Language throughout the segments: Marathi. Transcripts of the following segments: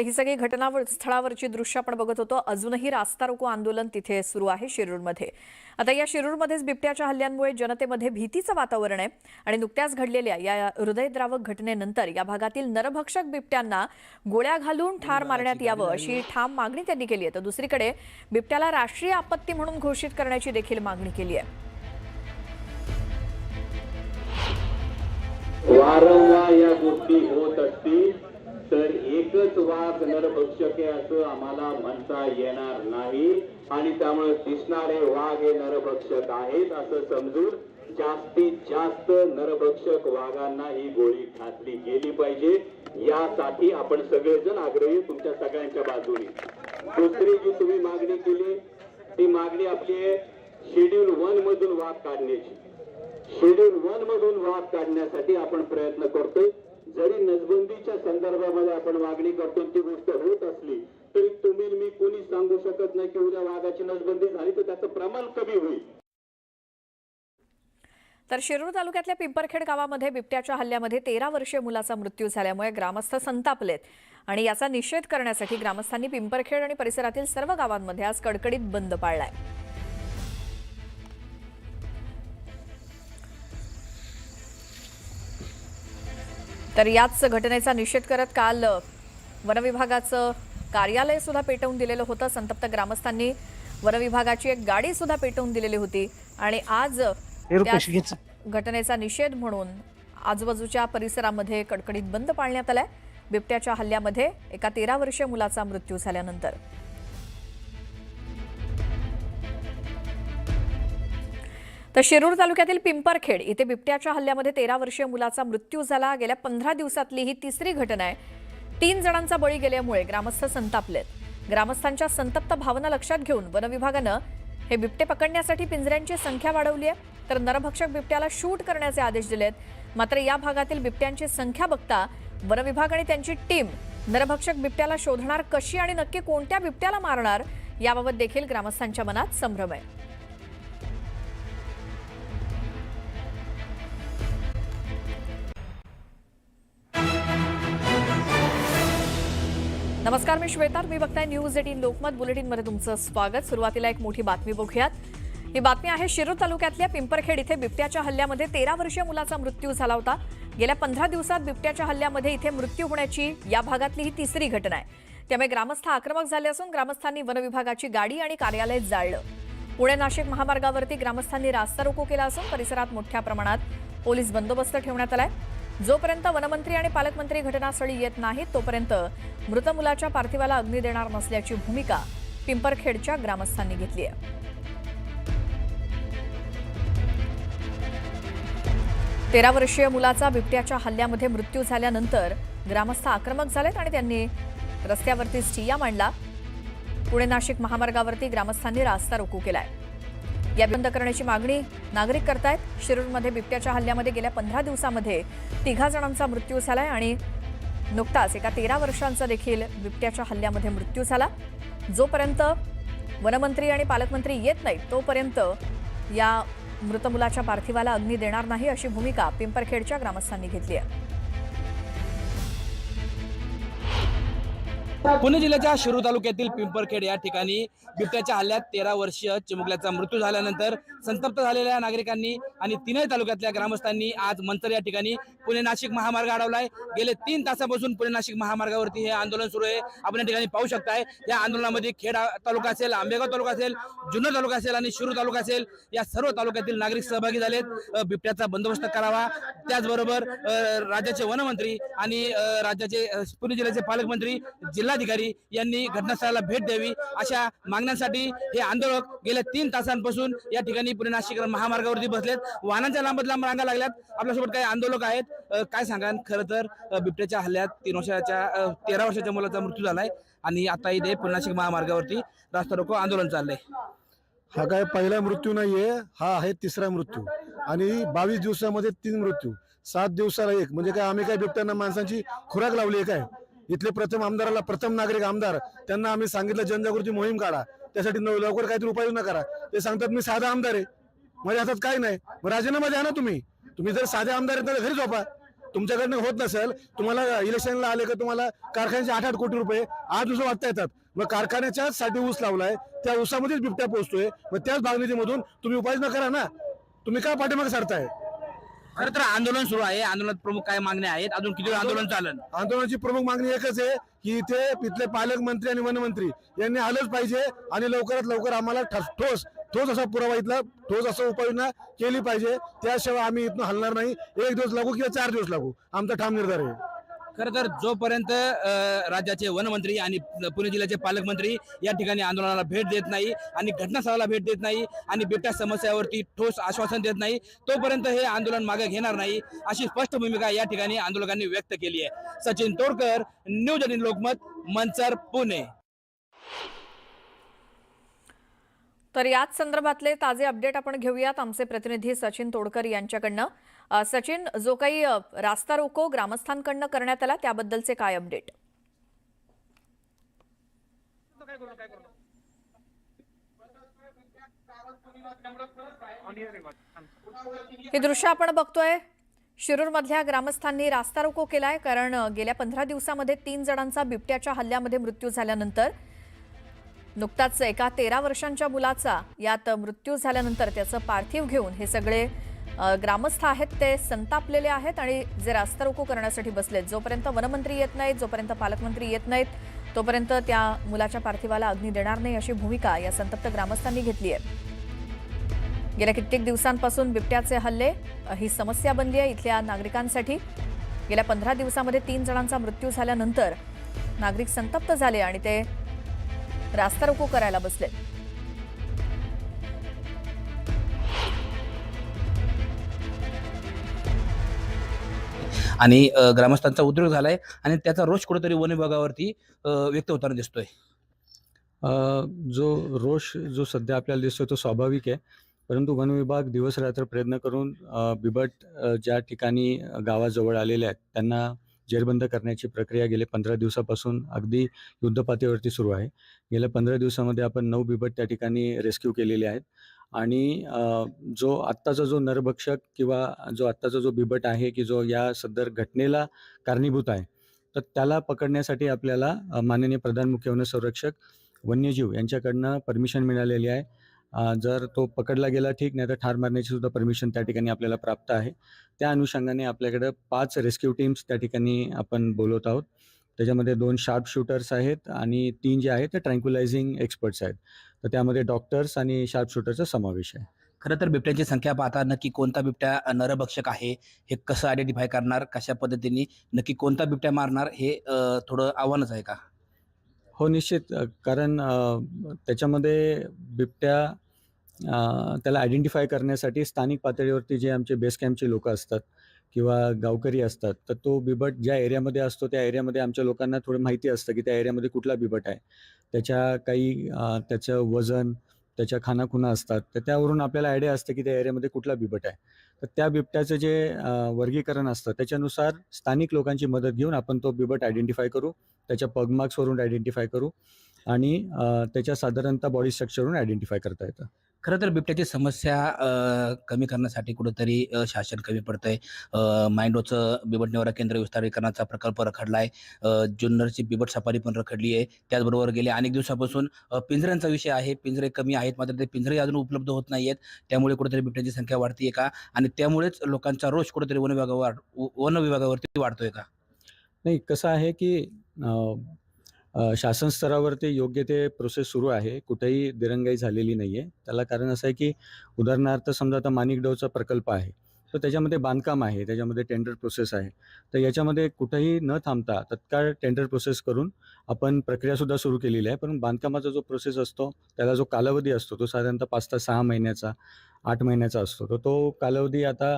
तर ही सगळी घटना स्थळावरची दृश्य आपण बघत होतो. अजूनही रास्ता रोको आंदोलन तिथे सुरू आहे शिरूरमध्ये. आता या शिरूरमध्येच बिबट्याच्या हल्ल्यांमुळे जनतेमध्ये भीतीचं वातावरण आहे आणि नुकत्याच घडलेल्या या हृदयद्रावक घटनेनंतर या भागातील नरभक्षक बिबट्यांना गोळ्या घालून ठार मारण्यात यावं अशी ठाम मागणी त्यांनी केली आहे. तर दुसरीकडे बिबट्याला राष्ट्रीय आपत्ती म्हणून घोषित करण्याची देखील मागणी केली आहे. वारंवार या गोष्टी होत असतील. तर एकच वाघ नरभक्षक आहे असं आम्हाला म्हणता येणार नाही. आणि त्यामुळे दिसणारे वाघ हे नरभक्षक आहेत असं समजून जास्तीत जास्त नरभक्षक वाघांना ही गोळी घातली गेली पाहिजे. यासाठी आपण सगळेजण आग्रही तुमच्या सगळ्यांच्या बाजूने. दुसरी जी तुम्ही मागणी केली ती मागणी आपली आहे शेड्यूल वन मधून वाघ काढण्याची. शेड्यूल वन मधून वाघ काढण्यासाठी आपण प्रयत्न करतोय. जरी नजबंदीच्या संदर्भामध्ये आपण मागणी करतो ती गोष्ट होत असली तरी तुम्ही मी कोणी सांगू शकत नाही की उद्या वाघाची नजबंदी झाली तर त्याचं प्रमाण कमी होईल. तर शिरूर तालुक्यातल्या पिंपरखेड गावामध्ये बिबट्याच्या हल्ल्यामध्ये तेरा वर्षीय मुलाचा मृत्यू झाल्यामुळे ग्रामस्थ संतापलेत. आणि याचा निषेध करण्यासाठी ग्रामस्थांनी पिंपरखेड आणि परिसरातील सर्व गावांमध्ये आज कडकडीत बंद पाळलाय. तर याच घटनेचा निषेध करत काल वनविभागाचं कार्यालय सुद्धा पेटवून दिलेलं होतं. संतप्त ग्रामस्थांनी वनविभागाची एक गाडी सुद्धा पेटवून दिलेली होती. आणि आज घटनेचा निषेध म्हणून आजूबाजूच्या परिसरामध्ये कडकडीत बंद पाळण्यात आलाय. बिबट्याच्या हल्ल्यामध्ये एका तेरा वर्षीय मुलाचा मृत्यू झाल्यानंतर. तर शिरूर तालुक्यातील पिंपरखेड इथे बिबट्याच्या हल्ल्यामध्ये तेरा वर्षीय मुलाचा मृत्यू झाला. गेल्या पंधरा दिवसातली ही तिसरी घटना आहे. तीन जणांचा बळी गेल्यामुळे ग्रामस्थ संतापलेत. ग्रामस्थांच्या संतप्त भावना लक्षात घेऊन वनविभागानं हे बिबटे पकडण्यासाठी पिंजऱ्यांची संख्या वाढवली आहे. तर नरभक्षक बिबट्याला शूट करण्याचे आदेश दिलेत. मात्र या भागातील बिबट्यांची संख्या बघता वनविभाग आणि त्यांची टीम नरभक्षक बिबट्याला शोधणार कशी आणि नक्की कोणत्या बिबट्याला मारणार याबाबत देखील ग्रामस्थांच्या मनात संभ्रम आहे. नमस्कार मी श्वेता मी बघताय न्यूज एटीन लोकमत. बुलेटिनमध्ये तुमचं स्वागत. सुरुवातीला एक मोठी बातमी बघूयात. ही बातमी आहे शिरूर तालुक्यातल्या पिंपरखेड इथे बिबट्याच्या हल्ल्यामध्ये तेरा वर्षीय मुलाचा मृत्यू झाला होता. गेल्या पंधरा दिवसात बिबट्याच्या हल्ल्यामध्ये इथे मृत्यू होण्याची या भागातली ही तिसरी घटना आहे. त्यामुळे ग्रामस्थ आक्रमक झाले असून ग्रामस्थांनी वनविभागाची गाडी आणि कार्यालय जाळलं. पुणे नाशिक महामार्गावरती ग्रामस्थांनी रास्ता रोको केला असून परिसरात मोठ्या प्रमाणात पोलीस बंदोबस्त ठेवण्यात आलाय. जोपर्यंत वनमंत्री आणि पालकमंत्री घटनास्थळी येत नाहीत तोपर्यंत मृत मुलाच्या पार्थिवाला अग्नी देणार नसल्याची भूमिका पिंपरखेडच्या ग्रामस्थांनी घेतली आहे. तेरा वर्षीय मुलाचा बिबट्याच्या हल्ल्यामध्ये मृत्यू झाल्यानंतर ग्रामस्थ आक्रमक झालेत आणि त्यांनी रस्त्यावरतीच ठिय्या मांडला. पुणे नाशिक महामार्गावरती ग्रामस्थांनी रास्ता रोको केलाय. या बंद करण्याची मागणी नागरिक करतायत. शिरूरमध्ये बिबट्याच्या हल्ल्यामध्ये गेल्या पंधरा दिवसामध्ये तिघा जणांचा मृत्यू झालाय आणि नुकताच एका तेरा वर्षांचा देखील बिबट्याच्या हल्ल्यामध्ये मृत्यू झाला. जोपर्यंत वनमंत्री आणि पालकमंत्री येत नाहीत तोपर्यंत या मृत मुलाच्या पार्थिवाला अग्नी देणार नाही अशी भूमिका पिंपरखेडच्या ग्रामस्थांनी घेतली आहे. पुणे जिल्ह्याच्या शिरूर तालुक्यातील पिंपरखेड या ठिकाणी बिबट्याच्या हल्ल्यात तेरा वर्षीय चिमुकल्याचा मृत्यू झाल्यानंतर संतप्त झालेल्या नागरिकांनी आणि तीनही तालुक्यातल्या ग्रामस्थांनी आज मंतर या ठिकाणी पुणे नाशिक महामार्ग अडवलाय. गेले तीन तासापासून पुणे नाशिक महामार्गावरती हे आंदोलन सुरू आहे. आपण या ठिकाणी पाहू शकताय या आंदोलनामध्ये खेड तालुका असेल आंबेगाव तालुका असेल जुन्नर तालुका असेल आणि शिरूर तालुका असेल या सर्व तालुक्यातील नागरिक सहभागी झालेत. बिबट्याचा बंदोबस्त करावा. त्याचबरोबर राज्याचे वनमंत्री आणि राज्याचे पुणे जिल्ह्याचे पालकमंत्री जिल्हाधिकारी यांनी घटनास्थळाला भेट द्यावी अशा मागण्यांसाठी हे आंदोलक गेल्या तीन तासांपासून या ठिकाणी पुणे नाशिक महामार्गावरती बसलेत. वाहनांच्या लांबत लांब रांगा लागल्यात. आपल्यासोबत काही आंदोलक आहेत. काय सांगा? खरं तर बिबट्याच्या हल्ल्यात तीन वर्षाच्या तेरा वर्षाच्या मुलाचा मृत्यू झालाय आणि आता इथे पुणे नाशिक महामार्गावरती रास्ता रोको आंदोलन चाललंय. हा काय पहिला मृत्यू नाहीये हा आहे तिसरा मृत्यू. आणि बावीस दिवसामध्ये तीन मृत्यू. सात दिवसाला एक. म्हणजे काय आम्ही काय बिबट्यांना माणसांची खुराक लावली आहे काय? इथले प्रथम आमदाराला प्रथम नागरिक आमदार त्यांना आम्ही सांगितलं जनजागृती मोहीम काढा. त्यासाठी लवकर काहीतरी उपाययोजना करा. ते सांगतात मी साधा आमदार आहे. माझ्या हातात काय नाही. मग राजीनामा द्या ना तुम्ही. तुम्ही जर साधे आमदार आहेत तर घरी झोपा. तुमच्याकडनं होत नसेल तुम्हाला इलेक्शनला आले का तुम्हाला कारखान्याचे आठ आठ कोटी रुपये आठ दिवस वाटता येतात. मग कारखान्याच्याच साठी ऊस लावलाय त्या ऊसामध्येच बिबट्या पोहोचतोय. मग त्याच भागनिधीमधून तुम्ही उपाययोजना करा ना. तुम्ही का पाठीमागे सारताय? खरं तर आंदोलन सुरू आहे. आंदोलनात प्रमुख काय मागण्या आहेत? अजून किती वेळ आंदोलन चालन आंदोलनाची प्रमुख मागणी एकच आहे की इथे इथले पालकमंत्री आणि वनमंत्री यांनी आलंच पाहिजे आणि लवकरात लवकर आम्हाला ठस- ठोस ठोस असा पुरावा इथला ठोस असं उपाययोजना केली पाहिजे. त्याशिवाय आम्ही इथून हलणार नाही. एक दिवस लागू किंवा चार दिवस लागू. आमचा ठाम निर्धार आहे. खर तर जोपर्यंत राज्याचे वनमंत्री आणि पुणे जिल्ह्याचे पालकमंत्री या ठिकाणी आंदोलनाला भेट देत नाही आणि घटनास्थळाला भेट देत नाही आणि बिबट्या समस्यावरती ठोस आश्वासन देत नाही तोपर्यंत हे आंदोलन मागे घेणार नाही अशी स्पष्ट भूमिका या ठिकाणी आंदोलकांनी व्यक्त केली आहे. Sachin Todkar news eighteen Lokmat Manchar Pune. तर याच संदर्भातले ताजे अपडेट आपण घेऊयात. आमचे प्रतिनिधी सचिन तोडकर यांच्याकडनं. सचिन जो काही रास्ता रोको ग्रामस्थांकडनं करण्यात आला त्याबद्दलचे काय अपडेट हे दृश्य आपण बघतोय. शिरूरमधल्या ग्रामस्थांनी रास्ता रोको केलाय कारण गेल्या पंधरा दिवसामध्ये तीन जणांचा बिबट्याच्या हल्ल्यामध्ये मृत्यू झाल्यानंतर नुकताच एका तेरा वर्षांच्या मुलाचा यात मृत्यू झाल्यानंतर त्याचं पार्थिव घेऊन हे सगळे ग्रामस्थ आहेत ते संतापलेले आहेत आणि जे रास्ता रोको करण्यासाठी बसलेत जोपर्यंत वनमंत्री येत नाहीत जोपर्यंत पालकमंत्री येत नाहीत तोपर्यंत त्या मुलाच्या पार्थिवाला अग्नी देणार नाही अशी भूमिका या संतप्त ग्रामस्थांनी घेतली आहे. गेल्या कित्येक दिवसांपासून बिबट्याचे हल्ले ही समस्या बनली आहे इथल्या नागरिकांसाठी. गेल्या पंधरा दिवसामध्ये तीन जणांचा मृत्यू झाल्यानंतर नागरिक संतप्त झाले आणि ते रास्ता रोको करायला बसले आणि ग्रामस्थांचा उद्योग झालाय आणि त्याचा रोष कुठेतरी वन विभागावरती व्यक्त होताना दिसतोय. जो रोष जो सध्या आपल्याला दिसतो तो स्वाभाविक आहे. परंतु वन विभाग दिवस रात्र प्रयत्न करून बिबट ज्या ठिकाणी गावाजवळ आलेले आहेत त्यांना जेरबंद करण्याची प्रक्रिया गेले पंधरा दिवसापासून अगदी युद्धपातळीवरती सुरू आहे. गेल्या पंधरा दिवसामध्ये आपण नऊ बिबट त्या ठिकाणी रेस्क्यू केलेले आहेत. आणि जो आत्ताचा जो नरभक्षक किंवा जो आत्ताचा जो बिबट आहे की जो या सदर घटनेला कारणीभूत आहे तर त्याला पकडण्यासाठी आपल्याला माननीय प्रधान मुख्य वन संरक्षक वन्यजीव यांच्याकडनं परमिशन मिळालेली आहे. जर तो पकडला गेला ठीक नाही तर ठार मारण्याची सुद्धा परमिशन त्या ठिकाणी आपल्याला प्राप्त आहे. त्या अनुषंगाने आपल्याकडं पाच रेस्क्यू टीम्स त्या ठिकाणी आपण बोलवत आहोत. त्याच्यामध्ये दोन शार्प शूटर्स आहेत आणि तीन जे आहेत ते ट्रँक्युलायझिंग एक्सपर्ट्स आहेत. तर त्यामध्ये डॉक्टर्स आणि शार्प शूटरचा समावेश आहे. खरं तर बिबट्यांची संख्या पाहता नक्की कोणता बिबट्या नरभक्षक आहे हे कसं आयडेंटिफाय करणार कशा पद्धतीने नक्की कोणता बिबट्या मारणार हे थोडं आव्हानच आहे का? हो निश्चित. कारण त्याच्यामध्ये बिबट्या त्याला आयडेंटिफाय करण्यासाठी स्थानिक पातळीवरती जे आमचे बेस कॅम्पचे लोक असतात किंवा गावकरी असतात तर तो बिबट ज्या एरियामध्ये असतो त्या एरियामध्ये आमच्या लोकांना थोडं माहिती असतं की त्या एरियामध्ये कुठला बिबट आहे. त्याच्या काही त्याचं वजन त्याच्या खानाखुना असतात तर त्यावरून आपल्याला आयडिया असते की त्या एरियामध्ये कुठला बिबट आहे. तर त्या बिबट्याचं जे वर्गीकरण असतं त्याच्यानुसार स्थानिक लोकांची मदत घेऊन आपण तो बिबट आयडेंटिफाय करू त्याच्या पगमार्क्सवरून आयडेंटिफाय करू आणि त्याच्या साधारणतः बॉडी स्ट्रक्चरवरून आयडेंटिफाय करता येतं. खरं तर बिबट्याची समस्या कमी करण्यासाठी कुठंतरी शासन कमी पडतंय. अ, माइंडोचं बिबट निवारा केंद्र विस्तारीकरणाचा प्रकल्प रखडला आहे जुन्नरची बिबट सफारी पण रखडली आहे. त्याचबरोबर गेल्या अनेक दिवसापासून पिंजऱ्यांचा विषय आहे. पिंजरे कमी आहेत मात्र ते पिंजरे अजून उपलब्ध होत नाही आहेत त्यामुळे कुठेतरी बिबट्याची संख्या वाढतीये का? आणि त्यामुळेच लोकांचा रोष कुठेतरी वन विभागावर वन विभागावरती वाढतोय का? नाही कसं आहे की शासन स्तरावरती योग्य ते प्रोसेस सुरू आहे. कुठेही दिरंगाई झालेली नाही आहे त्याला कारण असं आहे की उदाहरणार्थ समजा आता माणिकडवचा प्रकल्प आहे. तर त्याच्यामध्ये बांधकाम आहे. त्याच्यामध्ये टेंडर प्रोसेस आहे. तर याच्यामध्ये कुठेही न थांबता तत्काळ टेंडर प्रोसेस करून आपण प्रक्रियासुद्धा सुरू केलेली आहे. पण बांधकामाचा जो प्रोसेस असतो त्याला जो कालावधी असतो तो साधारणतः पाच ते सहा महिन्याचा आठ महिन्याचा असतो. तर तो कालावधी आता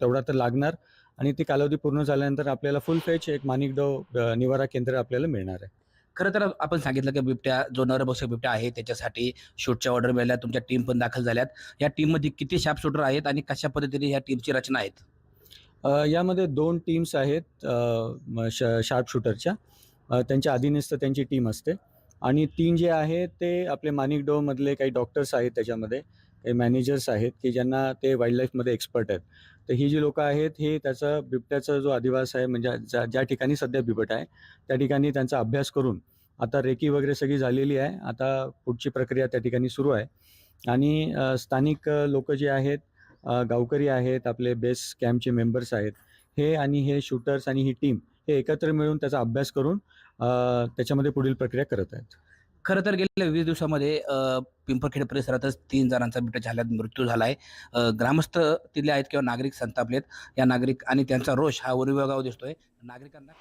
तेवढा तर लागणार. आणि ती कालावधी पूर्ण झाल्यानंतर आपल्याला फुल फेच एक माणिकडव निवारा केंद्र आपल्याला मिळणार आहे. खरं तर आपण सांगितलं की बिबट्या जो नरभक्षक बिबट्या आहे त्याच्यासाठी शूटच्या ऑर्डर मिळाल्या तुमच्या टीम पण दाखल झाल्यात. या टीममध्ये किती शाप शूटर आहेत आणि कशा पद्धतीने या टीमची रचना आहेत? यामध्ये दोन टीम्स आहेत शार्प शूटरच्या त्यांच्या अधीनस्थ त्यांची टीम असते. आणि तीन जे आहे ते आपले माणिकडोमधले काही डॉक्टर्स आहेत त्याच्यामध्ये. मॅनेजर्स आहेत की ज्यांना ते वाईल्ड लाईफमध्ये एक्सपर्ट आहेत. तर ही जी लोकं आहेत हे त्याचा बिबट्याचा जो आदिवास आहे म्हणजे ज्या ज्या ठिकाणी सध्या बिबट आहे त्या ठिकाणी त्यांचा अभ्यास करून आता रेकी वगैरे सगळी झालेली आहे. आता पुढची प्रक्रिया त्या ठिकाणी सुरू आहे. आणि स्थानिक लोक जे आहेत गावकरी आहेत आपले बेस कॅम्पचे मेंबर्स आहेत हे आणि हे शूटर्स आणि ही टीम हे एकत्र मिळून त्याचा अभ्यास करून त्याच्यामध्ये पुढील प्रक्रिया करत आहेत. खरं तर गेल्या वीस दिवसामध्ये पिंपरखेड परिसरातच तीन जणांचा बिबट्याच्या हल्ल्यात मृत्यू झाला आहे ग्रामस्थ तिथले आहेत किंवा नागरिक संतापलेत या नागरिक आणि त्यांचा रोष हा वनविभागावर दिसतोय. नागरिकांना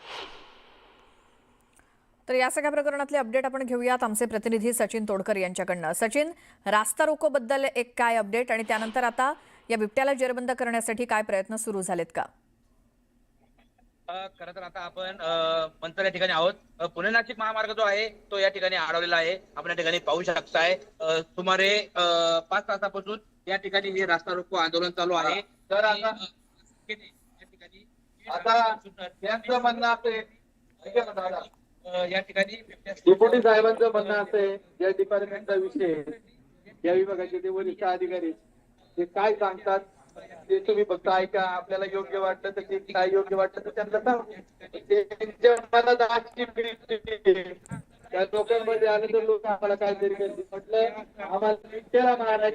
तर या सगळ्या प्रकरणातले अपडेट आपण घेऊयात. आमचे प्रतिनिधी सचिन तोडकर यांच्याकडनं. सचिन रास्ता रोकोबद्दल एक काय अपडेट? आणि त्यानंतर आता या बिबट्याला जेरबंद करण्यासाठी काय प्रयत्न सुरू झालेत का? खरं तर आता आपण मंतर या ठिकाणी आहोत. पुणे नाशिक महामार्ग जो आहे तो या ठिकाणी अडवलेला आहे. आपण या ठिकाणी पाहू शकताय. सुमारे पाच तासापासून या ठिकाणी हे रास्ता रोको आंदोलन चालू आहे. तर आता अ, या ठिकाणी आता यांचं म्हणणं या ठिकाणी डेप्युटी साहेबांचं म्हणणं असं आहे या डिपार्टमेंटचा विषय. या विभागाचे ते वरिष्ठ अधिकारी ते काय सांगतात? ते तुम्ही फक्त ऐका आपल्याला योग्य वाटलं तर ते काय योग्य वाटलं तर त्यांना सांग. म्हणजे त्यांच्या मनात आजची त्या लोकांमध्ये आलं तर लोक आम्हाला काहीतरी म्हटलं आम्हाला विचारा महाराज